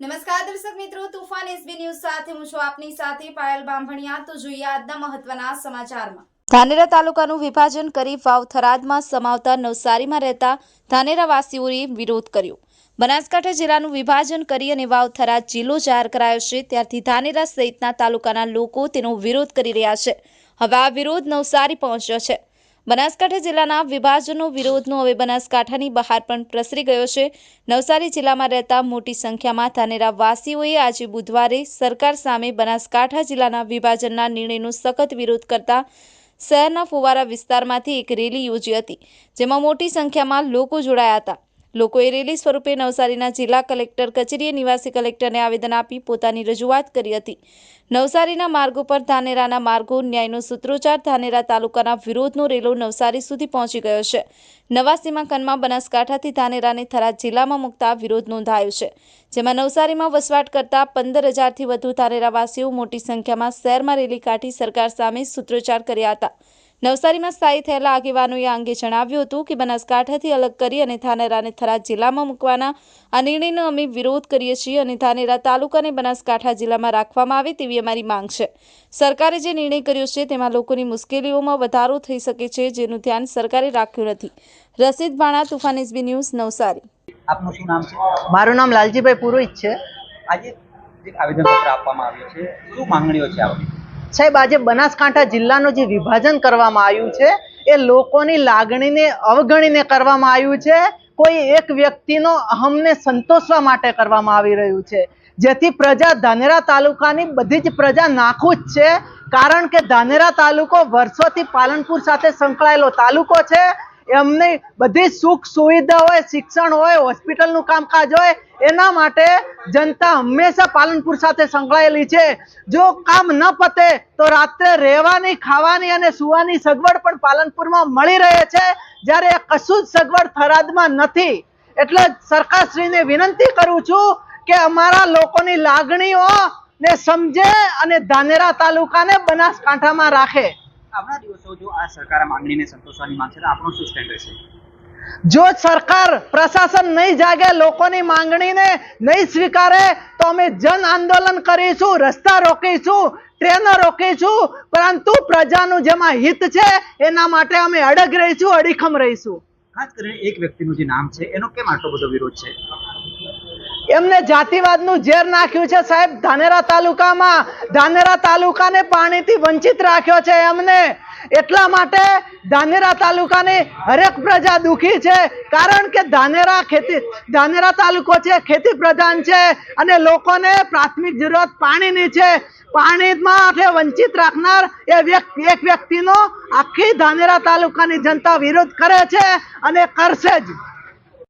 નમસ્કાર દર્શક મિત્રો, તુફાન એસબી ન્યૂઝ સાથે હું છું આપની સાથે પાયલ બાંભણિયા. તો જોઈએ આજના મહત્વના સમાચારમાં. ધાનેરા તાલુકાનું વિભાજન કરી વાવ થરાદમાં સમાવતા નવસારીમાં રહેતા ધાનેરાવાસીઓએ વિરોધ કર્યો. બનાસકાંઠા જિલ્લાનું વિભાજન કરી અને વાવ થરાદ જિલ્લો જાહેર કરાયો છે, ત્યારથી ધાનેરા સહિતના તાલુકાના લોકો તેનો વિરોધ કરી રહ્યા છે. હવે આ વિરોધ નવસારી પહોંચ્યો છે. બનાસકાંઠા જિલ્લાના વિભાજનો વિરોધનો હવે બનાસકાંઠાની બહાર પણ પ્રસરી ગયો છે. નવસારી જિલ્લામાં રહેતા મોટી સંખ્યામાં ધાનેરા વાસીઓએ આજે બુધવારે સરકાર સામે બનાસકાંઠા જિલ્લાના વિભાજનના નિર્ણયનો સખત વિરોધ કરતા શહેરના ફુવારા વિસ્તારમાંથી એક રેલી યોજી હતી, જેમાં મોટી સંખ્યામાં લોકો જોડાયા હતા. લોકોએ રેલી સ્વરૂપે નવસારીના જિલ્લા કલેક્ટર, કચેરીએ નિવાસી કલેક્ટરને આવેદન આપી પોતાની રજૂઆત કરી હતી. નવસારીના માર્ગો પર ધાનેરાના માર્ગો ન્યાયનો સૂત્રોચ્ચાર, ધાનેરા તાલુકાના વિરોધનો રેલો નવસારી સુધી પહોંચી ગયો છે. નવા સીમાંકનમાં બનાસકાંઠાથી ધાનેરાને થરાદ જિલ્લામાં મુકતા વિરોધ નોંધાયો છે. જેમાં નવસારીમાં વસવાટ કરતા પંદર હજારથી વધુ ધાનેરાવાસીઓ મોટી સંખ્યામાં શહેરમાં રેલી કાઢી સરકાર સામે સૂત્રોચ્ચાર કર્યા હતા. નવસારીમાં સ્થાયી થયેલા આગેવાનોએ આ અંગે જણાવ્યું હતું કે બનાસકાંઠાથી અલગ કરી અને ધાનેરાને થરાદ જિલ્લામાં મૂકવાના આ નિર્ણયનો અમે વિરોધ કરીએ છીએ અને ધાનેરા તાલુકાને બનાસકાંઠા જિલ્લામાં રાખવામાં આવે તેવી અમારી માંગ છે. સરકારે જે નિર્ણય કર્યો છે તેમાં લોકોની મુશ્કેલીઓમાં વધારો થઈ શકે છે જેનું ધ્યાન સરકારે રાખ્યું નથી. Rasid Bhana, Toofan SB news, Navsari. આપનું શું નામ છે? મારું નામ લાલજીભાઈ પુરોહિત છે. આજે આવેદનપત્ર આપવામાં આવ્યું છે, શું માંગણીઓ છે આપની સાહેબ, આજે બનાસકાંઠા જિલ્લાનું જે વિભાજન કરવામાં આવ્યું છે, એ લોકોની લાગણીને અવગણીને કરવામાં આવ્યું છે. કોઈ એક વ્યક્તિનો અહમને સંતોષવા માટે કરવામાં આવી રહ્યું છે. જેથી પ્રજા ધાનેરા તાલુકાની બધી જ પ્રજા નાખુશ છે. કારણ કે ધાનેરા તાલુકો વર્ષોથી પાલનપુર સાથે સંકળાયેલો તાલુકો છે. એમને બધી સુખ સુવિધા હોય, શિક્ષણ હોય, હોસ્પિટલનું કામકાજ હોય, એના માટે જનતા હંમેશા પાલનપુર સાથે સંકળાયેલી છે. જો કામ ન પતે, તો રાત્રે રહેવાની, ખાવાની અને સુવાની સગવડ પણ પાલનપુરમાં મળી રહે છે. જ્યારે એ કશું જ સગવડ થરાદમાં નથી. એટલે સરકારશ્રીને વિનંતી કરું છું કે અમારા લોકોની લાગણીઓ ને સમજે અને ધાનેરા તાલુકાને બનાસકાંઠામાં રાખે. આવનાર દિવસો જો આ સરકાર માંગણીને સંતોષવાની માંગશે તો આપણો શું સ્ટેન્ડ રહેશે? જો સરકાર પ્રશાસન નહીં જાગે લોકોની માંગણીને નહીં સ્વીકારે તો અમે જન આંદોલન કરીશું રસ્તા રોકીશું ટ્રેનો રોકીશું પરંતુ પ્રજાનું જેમાં હિત છે એના માટે અમે અડગ રહીશું અડીખમ રહીશું. ખાસ કરીને એક વ્યક્તિનું જે નામ છે એનો કેમ આટલો બધો વિરોધ છે? એમને જાતિવાદનું ઝેર નાખ્યું છે સાહેબ. ધાનેરા તાલુકામાં ધાનેરા તાલુકાને પાણીથી વંચિત રાખ્યો છે એમને. એટલા માટે ધાનેરા તાલુકાની હરેક પ્રજા દુઃખી છે. કારણ કે ધાનેરા ખેતી, ધાનેરા તાલુકો છે, ખેતી પ્રધાન છે અને લોકોને પ્રાથમિક જરૂરત પાણીની છે. પાણીમાં વંચિત રાખનાર એ વ્યક્તિ, એક વ્યક્તિનો આખી ધાનેરા તાલુકાની જનતા વિરોધ કરે છે અને કરશે જ.